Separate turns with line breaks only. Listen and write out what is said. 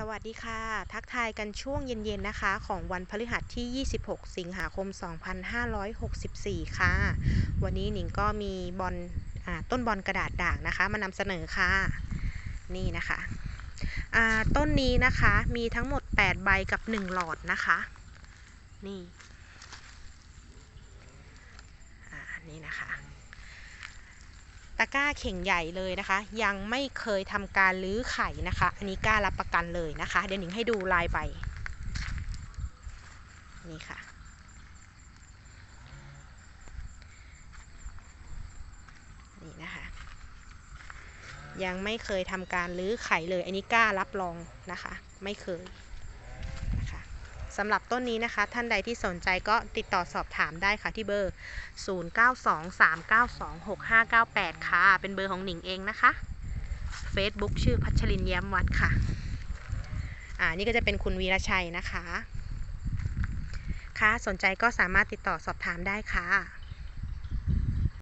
สวัสดีค่ะ ทักทายกันช่วงเย็นๆนะคะ ของวันพฤหัสที่ 26 สิงหาคม 2564 ค่ะ วันนี้หนิงก็มีบอลต้นบอลกระดาษด่างนะคะ มานำเสนอค่ะ นี่นะคะต้นนี้นะคะมีทั้งหมด 8 ใบกับ 1 หลอดนะคะ นี่อ่านี่นะคะ ตะกร้าเข่งใหญ่เลยนะคะ ยังไม่เคยทำการลื้อไข่นะคะ อันนี้กล้ารับประกันเลยนะคะ เดี๋ยวหนิงให้ดูลายใบนี่ค่ะ นี่นะคะ ยังไม่เคยทำการลื้อไข่เลย อันนี้กล้ารับรองนะคะ ไม่เคย สำหรับต้นนี้นะคะ ท่านใดที่สนใจก็ติดต่อสอบถามได้ค่ะที่เบอร์ 0923926598 ค่ะ เป็นเบอร์ของหนิงเองนะคะ Facebook ชื่อพัชรินแย้มวัดค่ะ อ่า นี่ก็จะเป็นคุณวีรชัยนะคะ ค่ะ สนใจก็สามารถติดต่อสอบถามได้ค่ะ